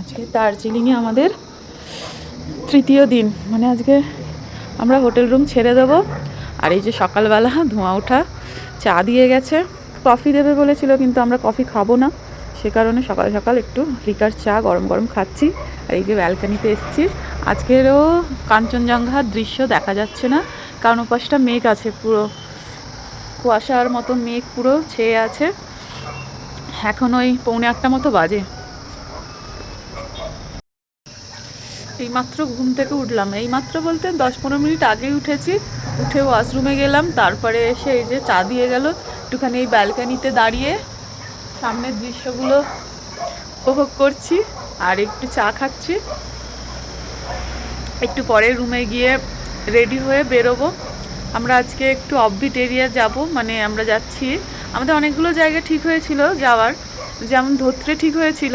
আজকে দার্জিলিংয়ে আমাদের তৃতীয় দিন। মানে আজকে আমরা হোটেল রুম ছেড়ে দেবো। আর এই যে সকালবেলা ধোঁয়া ওঠা, চা দিয়ে গেছে। কফি দেবে বলেছিল, কিন্তু আমরা কফি খাব না। সে কারণে সকাল সকাল একটু লিকার চা গরম গরম খাচ্ছি। আর এই যে ব্যালকানিতে এসেছি। আজকেরও কাঞ্চনজঙ্ঘার দৃশ্য দেখা যাচ্ছে না। কারণ ওপাশটা মেঘ আছে পুরো। কুয়াশার মতো মেঘ পুরো ছেয়ে আছে। এখন ওই পৌনে আটটা মতো বাজে। এইমাত্র ঘুম থেকে উঠলাম। এইমাত্র বলতে দশ পনেরো মিনিট আগেই উঠেছি। উঠে ওয়াশরুমে গেলাম। তারপরে এসে এই যে চা দিয়ে গেল। একটুখানি এই ব্যালকানিতে দাঁড়িয়ে সামনের দৃশ্যগুলো উপভোগ করছি আর একটু চা খাচ্ছি। একটু পরে রুমে গিয়ে রেডি হয়ে বেরোবো। আমরা আজকে একটু অফবিট এরিয়া যাব। মানে আমরা যাচ্ছি। আমাদের অনেকগুলো জায়গা ঠিক হয়েছিল যাওয়ার। যেমন ধোত্রে ঠিক হয়েছিল।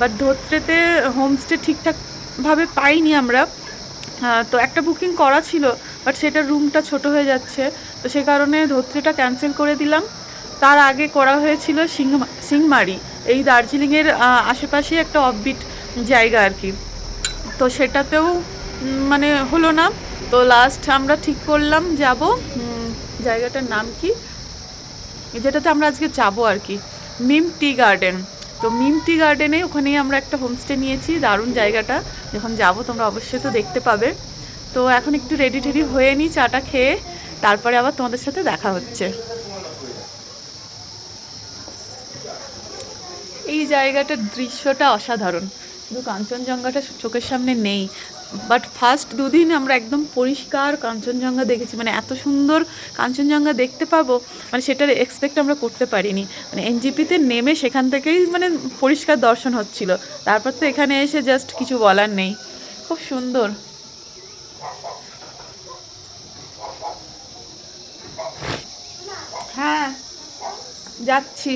বাট ধোত্রেতে হোমস্টে ঠিকঠাকভাবে পাইনি আমরা। তো একটা বুকিং করা ছিল বাট সেটা রুমটা ছোট হয়ে যাচ্ছে। তো সে কারণে ধোত্রেটা ক্যান্সেল করে দিলাম। তার আগে করা হয়েছিল সিং সিংমারি, এই দার্জিলিংয়ের আশেপাশে একটা অফবিট জায়গা আর কি। তো সেটাতেও মানে হলো না। তো লাস্ট আমরা ঠিক করলাম, যাব। জায়গাটার নাম কি? যেটাতে আমরা আজকে যাব আর কি। Mim tea garden. তো মিমটি গার্ডেনে ওখানেই আমরা একটা হোমস্টে নিয়েছি, দারুণ জায়গাটা। যখন যাব তোমরা অবশ্যই তো দেখতে পাবে। তো এখন একটু রেডি টেডি হয়ে নিই চাটা খেয়ে, তারপরে আবার তোমাদের সাথে দেখা হচ্ছে। এই জায়গাটার দৃশ্যটা অসাধারণ। কিন্তু কাঞ্চনজঙ্ঘাটা চোখের সামনে নেই বাট ফার্স্ট দুদিন আমরা একদম পরিষ্কার কাঞ্চনজঙ্ঘা দেখেছি। মানে এত সুন্দর কাঞ্চনজঙ্ঘা দেখতে পাবো মানে সেটার এক্সপেক্ট আমরা করতে পারিনি। মানে এনজিপিতে নেমে সেখান থেকেই মানে পরিষ্কার দর্শন হচ্ছিল। তারপর তো এখানে এসে জাস্ট কিছু বলার নেই। খুব সুন্দর। হ্যাঁ যাচ্ছি।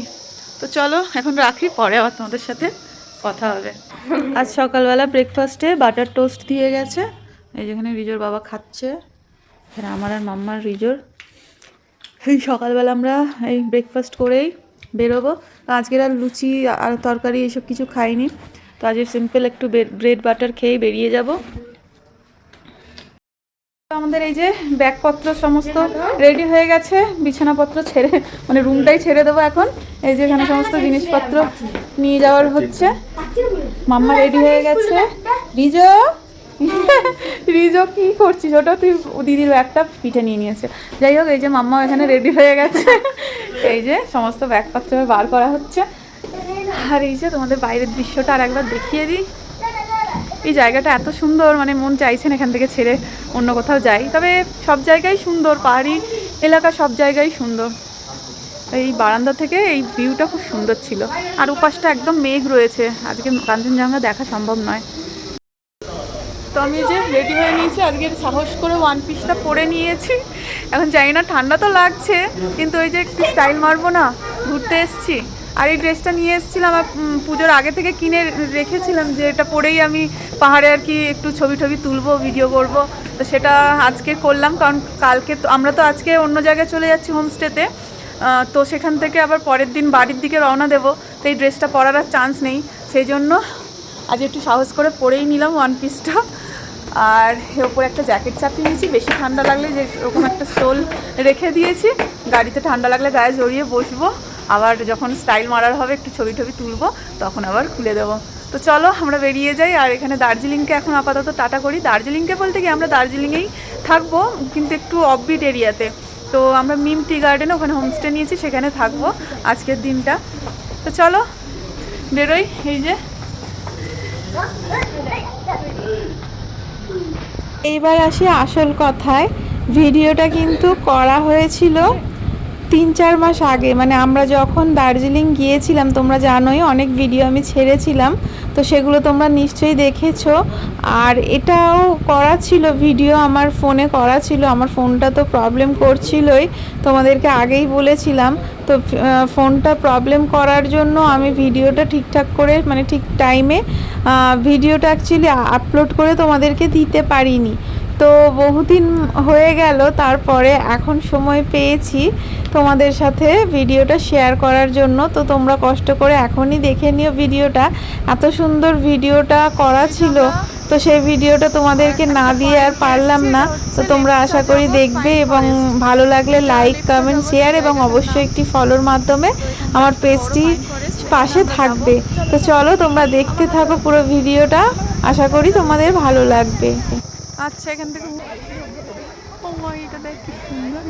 তো চলো, এখন রাখি, পরে আবার তোমাদের সাথে কথা হবে। আজ সকালবেলা ব্রেকফাস্টে বাটার টোস্ট দিয়ে গেছে। এই যেখানে রিজোর বাবা খাচ্ছে, এখানে আমার আর মাম্মার রিজোর। এই সকালবেলা আমরা এই ব্রেকফাস্ট করেই বেরোবো। তো আজকের আর লুচি, আর তরকারি এসব কিছু খাইনি। তো আজকে সিম্পল একটু ব্রেড বাটার খেয়েই বেরিয়ে যাব। আমাদের এই যে ব্যাগপত্র সমস্ত রেডি হয়ে গেছে, বিছানাপত্র ছেড়ে মানে রুমটাই ছেড়ে দেবো এখন। এই যে এখানে সমস্ত জিনিসপত্র নিয়ে যাওয়ার হচ্ছে। মাম্মা রেডি হয়ে গেছে। রিজো? রিজো, কি করছিস? ওটা তুই দিদির ব্যাগটা পিঠে নিয়ে নিয়েছে। যাই হোক, এই যে মাম্মা এখানে রেডি হয়ে গেছে। এই যে সমস্ত ব্যাগপত্র বার করা হচ্ছে। আর এই যে তোমাদের বাইরের দৃশ্যটা আর একবার দেখিয়ে দিই। এই জায়গাটা এত সুন্দর মানে মন চাইছে না এখান থেকে ছেড়ে অন্য কোথাও যাই। তবে সব জায়গায় সুন্দর, পাহাড়ি এলাকা সব জায়গায় সুন্দর। এই বারান্দা থেকে এই ভিউটা খুব সুন্দর ছিল। আর উপাসটা একদম মেঘ রয়েছে। আজকে কাঞ্চনজঙ্ঘা দেখা সম্ভব নয়। তো আমি যে রেডি হয়ে নিয়েছি। আজকে সাহস করে ওয়ান পিসটা পরে নিয়েছি। এখন জানি না, ঠান্ডা তো লাগছে, কিন্তু ওই যে একটু স্টাইল মারবো না, ঘুরতে এসছি। আর এই ড্রেসটা নিয়ে এসেছিলাম পুজোর আগে থেকে কিনে রেখেছিলাম যে এটা পরেই আমি পাহাড়ে আর কি একটু ছবি টবি তুলবো ভিডিও করব। তো সেটা আজকে করলাম, কারণ কালকে তো আমরা তো আজকে অন্য জায়গায় চলে যাচ্ছি হোমস্টেতে তো সেখান থেকে আবার পরের দিন বাড়ির দিকে রওনা দেবো। তো এই ড্রেসটা পরার আর চান্স নেই। সেই জন্য আজ একটু সাহস করে পরেই নিলাম ওয়ান পিসটা আর এর ওপরে একটা জ্যাকেট চাপিয়ে নিয়েছি। বেশি ঠান্ডা লাগলে যে ওরকম একটা স্টোল রেখে দিয়েছি। গাড়িতে ঠান্ডা লাগলে গায়ে জড়িয়ে বসবো। আবার যখন স্টাইল মারার হবে, একটু ছবি টবি তুলবো, তখন আবার খুলে দেবো। তো চলো, আমরা বেরিয়ে যাই। আর এখানে দার্জিলিংকে এখন আপাতত টাটা করি। দার্জিলিংকে বলতে কি, আমরা দার্জিলিংয়েই থাকব, কিন্তু একটু অফবিট এরিয়াতে তো আমরা মিম টি গার্ডেনে, ওখানে হোমস্টে নিয়েছি, সেখানে থাকব আজকের দিনটা। তো চলো, বেরোই, এই যে। এইবার আসি আসল কথায়। ভিডিওটা কিন্তু করা হয়েছিল তিন, চার মাস আগে মানে আমরা যখন দার্জিলিং গিয়েছিলাম, তোমরা জানোই অনেক ভিডিও আমি ছেড়েছিলাম, তো সেগুলো তোমরা নিশ্চয়ই দেখেছ। আর এটাও করা ছিল ভিডিও আমার ফোনে করা ছিল, আমার ফোনটা তো প্রবলেম করছিলই, তোমাদেরকে আগেই বলেছিলাম। তো ফোনটা প্রবলেম করার জন্য আমি ভিডিওটা ঠিকঠাক করে মানে ঠিক টাইমে ভিডিওটা অ্যাকচুয়ালি আপলোড করে তোমাদেরকে দিতে পারিনি। তো বহুদিন হয়ে গেল, তারপরে এখন সময় পেয়েছি তোমাদের সাথে ভিডিওটা শেয়ার করার জন্য। তো তোমরা কষ্ট করে এখনই দেখে নিও ভিডিওটা। এত সুন্দর ভিডিওটা করা ছিল, তো সেই ভিডিওটা তোমাদেরকে না দিয়ে আর পারলাম না। তো তোমরা আশা করি দেখবে এবং ভালো লাগলে লাইক কমেন্ট শেয়ার এবং অবশ্যই একটি ফলোর মাধ্যমে আমার পেজটি পাশে থাকবে। তো চলো তোমরা দেখতে থাকো পুরো ভিডিওটা। আশা করি তোমাদের ভালো লাগবে। আচ্ছা এখান থেকে ও এটা দেখ কি সুন্দর।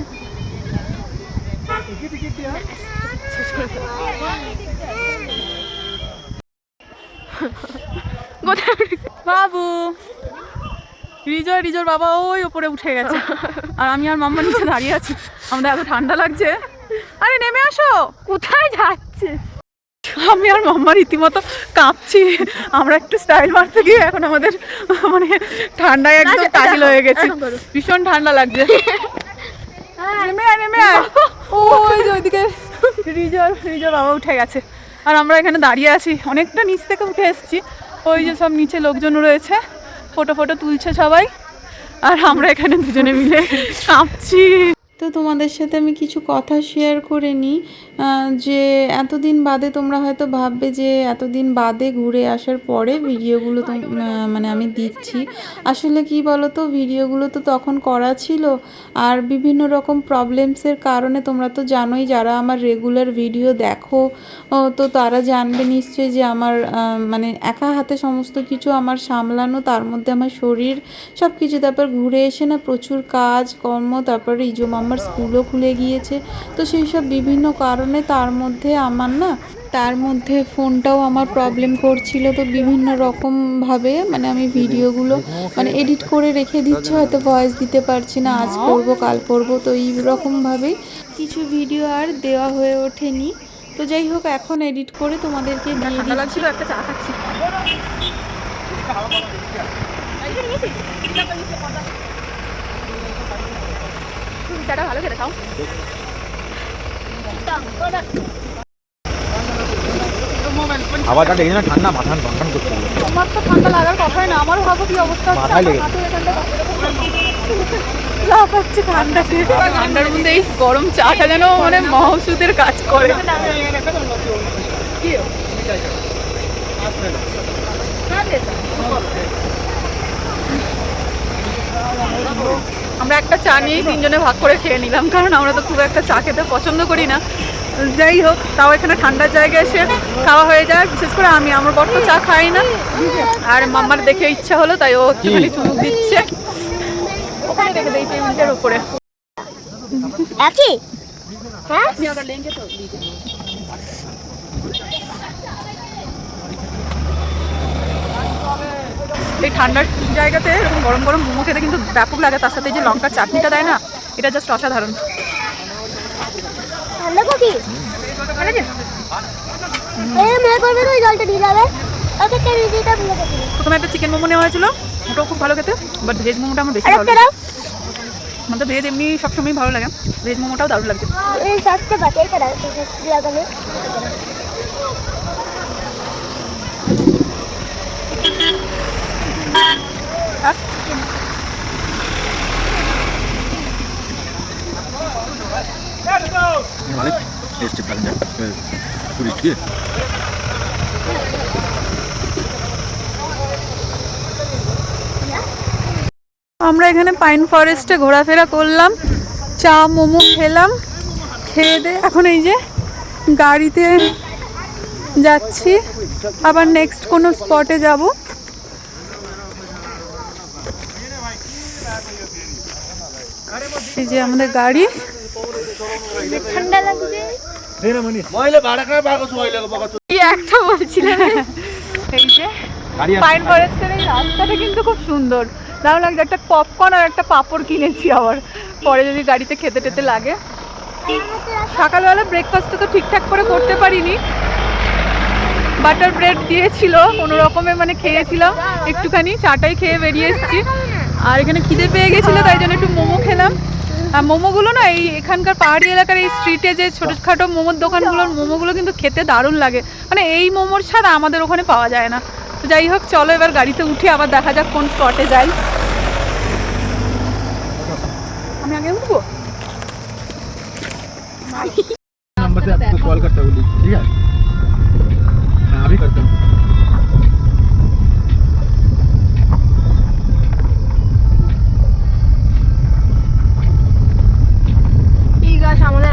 বাবু। রিজয় রিজয় বাবা ওই ওপরে উঠে গেছে। আর আমি আর মাম্মা নিচে দাঁড়িয়ে আছি। আমাদের এত ঠান্ডা লাগছে। আরে নেমে আসো। কোথায় যাচ্ছে আমি আর মাম্মা রীতিমতো কাঁপছি। আমরা একটু স্টাইল মারতে গিয়ে এখন আমাদের মানে ঠান্ডায় একদম টাকিল হয়ে গেছে। ভীষণ ঠান্ডা লাগছে। নেমে আয় নেমে আয়। ওই যে ওইদিকে রিজল রিজল বাবা উঠে গেছে। আর আমরা এখানে দাঁড়িয়ে আছি। অনেকটা নিচ থেকে উঠে এসেছি। ওই যে সব নিচে লোকজন রয়েছে। ফটো ফটো তুলছে সবাই। আর আমরা এখানে দুজনে মিলে কাঁপছি। তো তোমাদের সাথে আমি কিছু কথা শেয়ার করে নিই যে এতদিন বাদে তোমরা হয়তো ভাববে যে এতদিন বাদে ঘুরে আসার পরে ভিডিওগুলো তো মানে আমি দিচ্ছি। আসলে কি বলো তো ভিডিওগুলো তো তখন করা ছিল আর বিভিন্ন রকম প্রবলেমসের কারণে তোমরা তো জানোই যারা আমার রেগুলার ভিডিও দেখো তো তারা জানবে নিশ্চয়ই যে আমার মানে একা হাতে সমস্ত কিছু আমার সামলানো, তার মধ্যে আমার শরীর সব কিছু তারপর ঘুরে এসে না প্রচুর কাজ, কর্ম, তারপরে ইজো মামার স্কুলও খুলে গিয়েছে। তো সেই সব বিভিন্ন কারণে তার মধ্যে আমার না তার মধ্যে ফোনটাও আমার প্রবলেম করছিল। তো বিভিন্ন রকমভাবে মানে আমি ভিডিওগুলো মানে এডিট করে রেখে দিচ্ছি হয়তো ভয়েস দিতে পারছি না আজ করব কাল করব। তো এই রকমভাবেই কিছু ভিডিও আর দেওয়া হয়ে ওঠেনি। তো যাই হোক এখন এডিট করে তোমাদেরকে দিয়ে দিচ্ছি একটা চা খাচ্ছি। চাটা ভালো খেতে খাও। খাবারটা দেখি না ঠান্ডা মাথা টনটন করছে আমার তো ঠান্ডা লাগার কথাই না আমারও ভাবো কি অবস্থা মাথায় লেগে লাফাচ্ছে ঠান্ডা ঠান্ডার মধ্যে এই গরম চাটা যেন মানে মহৌষধের কাজ করে। আমরা একটা চা নিয়েই তিনজনে ভাগ করে খেয়ে নিলাম কারণ আমরা তো খুব একটা চা খেতে পছন্দ করি না। যাই হোক তাও এখানে ঠান্ডার জায়গায় এসে খাওয়া হয়ে যায় বিশেষ করে আমি আমার তো চা খাই না। আর মাম্মার দেখে ইচ্ছা হলো তাই ও একটুখানি চুমুক দিচ্ছে। ওখানে রেখে দেই টেবিলটার উপরে। হ্যাঁ? এই ঠান্ডার জায়গাতে এরকম গরম গরম মোমো খেতে কিন্তু ব্যাপক লাগে তার সাথে যে লঙ্কার চাটনিটা দেয় না এটা জাস্ট অসাধারণ। প্রথমে একটা চিকেন মোমো নেওয়া হয়েছিল ওটাও খুব ভালো খেতে বাট ভেজ মোমোটা আমার বেশি ভালো লাগে। আমার তো ভেজ এমনি সবসময় ভালো লাগে ভেজ মোমোটাও দারুণ লাগছে। আমরা এখানে পাইন ফরেস্টে ঘোরাফেরা করলাম, চা, মোমো খেলাম, খেয়ে দে, এখন এই যে গাড়িতে যাচ্ছি, আবার নেক্সট কোনো স্পটে যাব। এই যে আমাদের গাড়ি। ঠান্ডা লাগবে। একটা বলছিলাম। এই যে পাইন ফরেস্টের এই রাস্তাটা কিন্তু খুব সুন্দর। লাগছে একটা পপকর্ন আর একটা পাপড় কিনেছি আবার। পরে যদি গাড়িতে খেতে টেতে লাগে। সকালবেলা ব্রেকফাস্টটা তো ঠিকঠাক করে করতে পারিনি। বাটার ব্রেড দিয়েছিল কোনো রকমে মানে খেয়েছিলাম একটুখানি চাটাই খেয়ে বেরিয়ে এসেছি। আর এখানে খিদে পেয়ে গেছিল তাই জন্য একটু মোমো খেলাম। মোমোগুলো না এই এখানকার পাহাড়ি এলাকার এই স্ট্রিটে যে ছোটোখাটো মোমোর দোকানগুলোর মোমোগুলো কিন্তু খেতে দারুণ লাগে মানে এই মোমোর ছাড়া আমাদের ওখানে পাওয়া যায় না তো যাই হোক চলো এবার গাড়িতে উঠে আবার দেখা যাক কোন স্পটে যাই আমি আগে উঠবো नंबर से आपको कॉल करता हूँ ठीक है हाँ अभी करता हूँ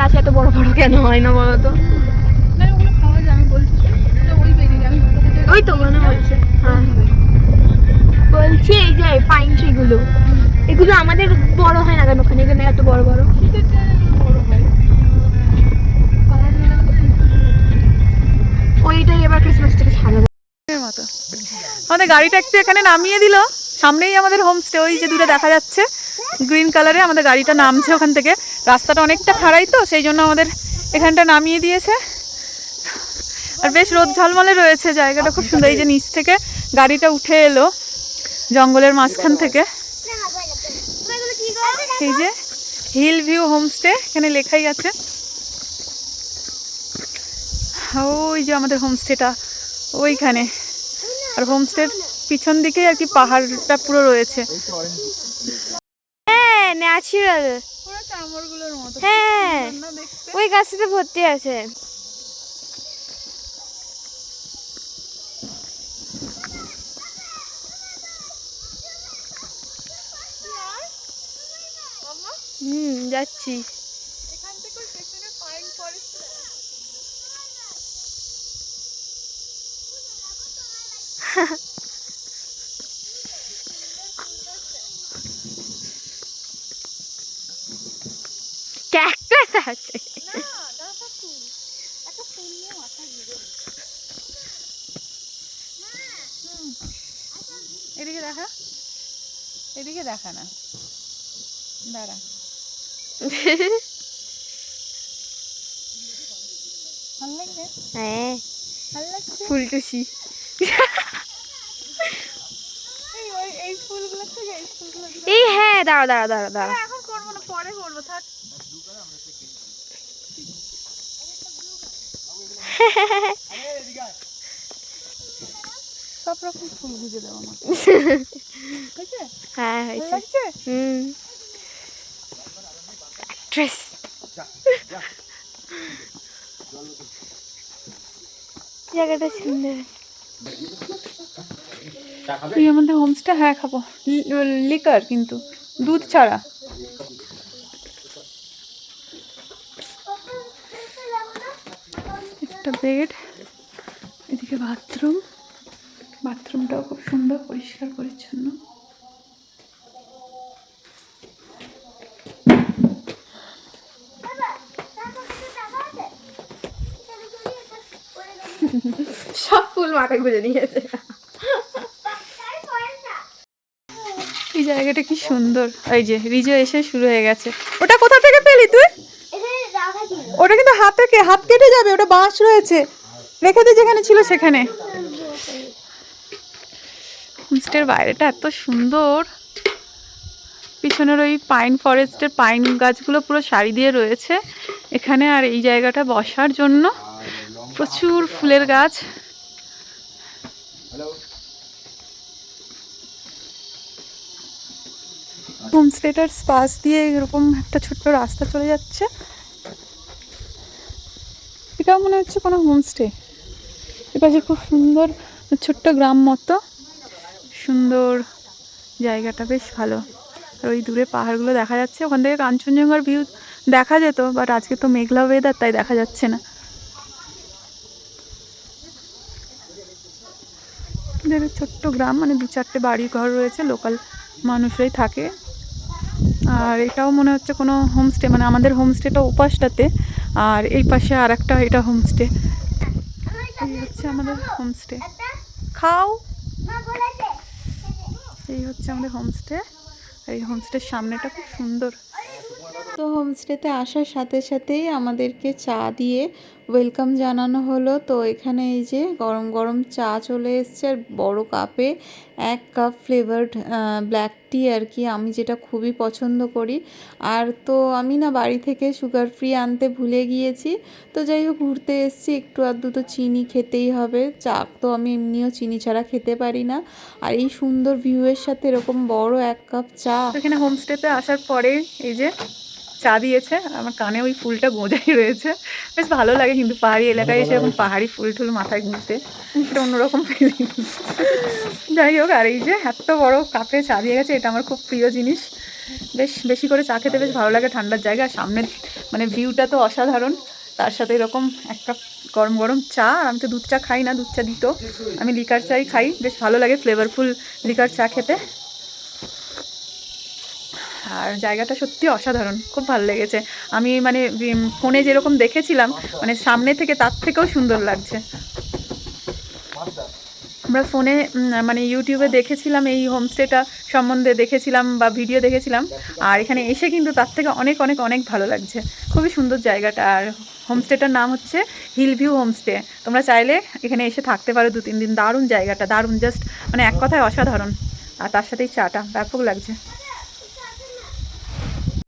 গাছ এত বড় বড় কেন হয় না বলো তো? না ওগুলো খাওয়া যায় আমি বলছি। ওই তো মনে হচ্ছে। হ্যাঁ। বলছি এই যে পাইন ট্রি গুলো এগুলো আমাদের বড় হয় না কেন ওখানে? এখানে এত বড় বড়। হয়। ওইটাই এবার ক্রিসমাস থেকে ছাড়াবো মতো। আমাদের গাড়িটা একটু এখানে নামিয়ে দিল। সামনেই আমাদের হোমস্টে ওই যে দূরে দেখা যাচ্ছে। গ্রিন কালারে আমাদের গাড়িটা নামছে ওখান থেকে। রাস্তাটা অনেকটা খাড়াই তো, সেই জন্য আমাদের এখানটা নামিয়ে দিয়েছে। আর বেশ রোদ ঝলমলে রয়েছে, জায়গাটা খুব সুন্দর। এই যে নিচ থেকে গাড়িটা উঠে এলো জঙ্গলের মাঝখান থেকে। এই যে হিল ভিউ হোমস্টে, এখানে লেখাই আছে। ওই যে আমাদের হোমস্টেটা, ওইখানে। আর হোমস্টের পিছন দিকেই আর কি পাহাড়টা পুরো রয়েছে। হ্যাঁ ন্যাচারাল মতো। হ্যাঁ ওই গাছটাতে ভর্তি আছে। হুম যাচ্ছি পেছনে পাইন ফরেস্ট ক্যাকটাস আছে এদিকে দেখা। এদিকে দেখা না। দাঁড়া। ভালো লাগছে? হ্যাঁ। ভালো লাগছে? ফুলটুসি এই হ্যাঁ দাঁড়া দাঁড়া দাঁড়া দাঁড়া এখন করব না পরে করব থাক। সব রকম ফুল গুজে দেবো হ্যাঁ হয়েছে। হুম। জায়গাটা সুন্দর। এই আমাদের হোমস্টে হ্যাঁ খাব। লিকার কিন্তু। দুধ ছাড়া। বেড এদিকে বাথরুম বাথরুমটাও খুব সুন্দর, পরিষ্কার, পরিচ্ছন্ন। সব ফুল মাথায় গুঁজে নিয়েছে। এই জায়গাটা কি সুন্দর। এই যে, রিজো এসে শুরু হয়ে গেছে ওটা কোথা থেকে পেলি তুই ওটা কিন্তু হাত হাত কেটে যাবে, ওটা বাঁশ রয়েছে। রেখে দে যেখানে ছিল সেখানে। হোমস্টের বাইরেটা এত সুন্দর। পিছনের ওই পাইন ফরেস্টের পাইন গাছগুলো পুরো সারি দিয়ে রয়েছে। এখানে আর এই জায়গাটা বসার জন্য প্রচুর ফুলের গাছ। হোমস্টেটার পাশ দিয়ে এরকম একটা ছোট্ট রাস্তা চলে যাচ্ছে। এটাও মনে হচ্ছে কোনো হোমস্টে এপাশে খুব সুন্দর ছোট্ট গ্রাম মতো। সুন্দর জায়গাটা বেশ ভালো। আর ওই দূরে পাহাড়গুলো দেখা যাচ্ছে। ওখান থেকে কাঞ্চনজঙ্ঘার ভিউ দেখা যেত বাট আজকে তো মেঘলা ওয়েদার তাই দেখা যাচ্ছে না। ছোট্ট গ্রাম মানে দু চারটে বাড়ি ঘর রয়েছে লোকাল মানুষরাই থাকে। আর এটাও মনে হচ্ছে কোনো হোমস্টে মানে আমাদের হোমস্টেটা উপাসটাতে আর এই পাশে আর একটা এটা হোমস্টে এই হচ্ছে আমাদের হোমস্টে খাও। এই হচ্ছে আমাদের হোমস্টে এই হোমস্টের সামনেটা খুব সুন্দর। তো হোমস্টেতে আসার সাথে সাথেই আমাদেরকে চা দিয়ে ওয়েলকাম জানানো হলো। তো এখানে এই যে গরম গরম চা চলে এসছে আর বড় কাপে এক কাপ ফ্লেভার্ড ব্ল্যাক টি আর কি আমি যেটা খুবই পছন্দ করি। আর তো আমি না বাড়ি থেকে সুগার ফ্রি আনতে ভুলে গিয়েছি। তো যাই হোক, ঘুরতে এসেছি, একটু আধটু দুটো চিনি খেতেই হবে। চা তো আমি এমনিও চিনি ছাড়া খেতে পারি না। আর এই সুন্দর ভিউয়ের সাথে এরকম বড় এক কাপ চা এখানে হোমস্টেতে আসার পরে এই যে চা দিয়েছে আর আমার কানে ওই ফুলটা গোজাই রয়েছে। বেশ ভালো লাগে কিন্তু পাহাড়ি এলাকায় এসে এখন পাহাড়ি ফুল টুল মাথায় ঘুরতে। এটা অন্যরকম ফিলিং যাই হোক আর এই যে এত বড় কাপে চা দিয়ে গেছে এটা আমার খুব প্রিয় জিনিস। বেশ বেশি করে চা খেতে বেশ ভালো লাগে ঠান্ডার জায়গা। আর সামনের মানে ভিউটা তো অসাধারণ। তার সাথে এরকম এক কাপ গরম গরম চা আর আমি তো দুধ চা খাই না দুধ চা দিত। আমি লিকার চাই খাই বেশ ভালো লাগে ফ্লেভারফুল লিকার চা খেতে। আর জায়গাটা সত্যি অসাধারণ, খুব ভালো লেগেছে। আমি মানে ফোনে যেরকম দেখেছিলাম মানে সামনে থেকে তার থেকেও সুন্দর লাগছে। আমরা ফোনে মানে ইউটিউবে দেখেছিলাম এই হোমস্টেটা সম্বন্ধে, দেখেছিলাম বা ভিডিও দেখেছিলাম, আর এখানে এসে কিন্তু তার থেকে অনেক অনেক অনেক ভালো লাগছে। খুবই সুন্দর জায়গাটা, আর হোমস্টেটার নাম হচ্ছে হিল ভিউ হোমস্টে। তোমরা চাইলে এখানে এসে থাকতে পারো দু তিন দিন। দারুণ জায়গাটা, দারুণ, জাস্ট মানে এক কথায় অসাধারণ। আর তার সাথেই চাটা, ব্যাপক লাগছে।